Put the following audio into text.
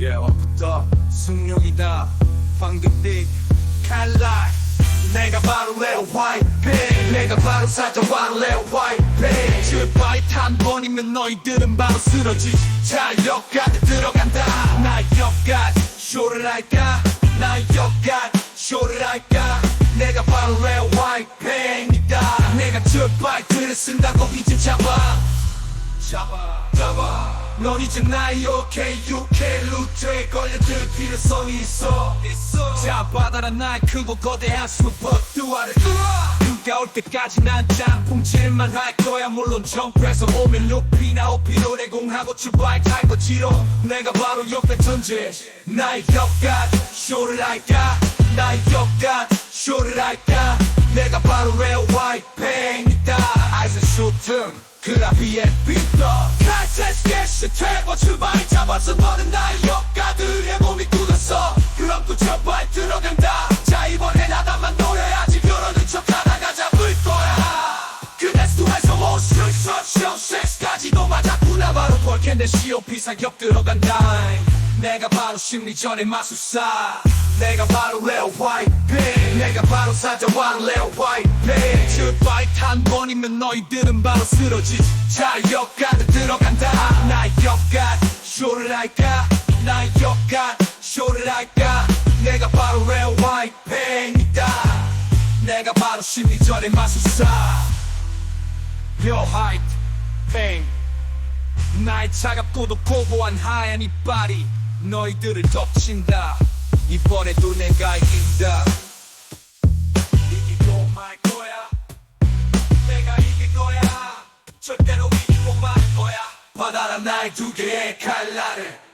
예와부터 숙룡이다. 황금빛 칼날. 내가 바로 레오 화이트핑 내가 바로 사자와로 레오 화이트핑 주바이 탄 번이면 너희들은 바로 쓰러지. 자 역까지 들어간다. 나 역까지 쇼를 할까? 나 역까지 쇼를 할까? 내가 바로 레오 화이트핑이다. 내가 주바이트를 쓴다고 이제 잡아. 잡아. 잡아. 넌 이제 나의 오케이 UK 루 트에 걸려들 필요성이 있어. 자 바다란 나의 크고 거대한 슈퍼두아를. 누가 올 때까지 난 짬뽕질만 할 거야. 물론 점프해서 오면 높이나 오피로 내공하고 출발 타이거 지로 내가 바로 역대 천재. 나의 역간 쇼를 할까? 나의 역간 쇼를 할까? 내가 바로 레오 화이트팽이다. 아이스 슈팅 그라비의 빗더 칼세스케시 퇴보 출발 잡아서 너는 나의 볼캔데 COP 사격 들어간다. 내가 바로 심리전의 마술사. 내가 바로 레오 화이트핑 내가 바로 사자왕 레오 화이트핑 출발 탄 번이면 너희들은 바로 쓰러지 자 역까지 들어간다. 나 역까지 쇼를 할까? 나 역까지 쇼를 할까? 내가 바로 레오 화이트핑이다. 내가 바로 심리전의 마술사. 레오 화이트핑 나의 차갑고도 고고한 하얀 이빨이 너희들을 덮친다. 이번에도 내가 이긴다. 이기고 말 거야. 내가 이길 거야. 절대로 이기고 말 거야. 바다라 나의 두 개의 칼날을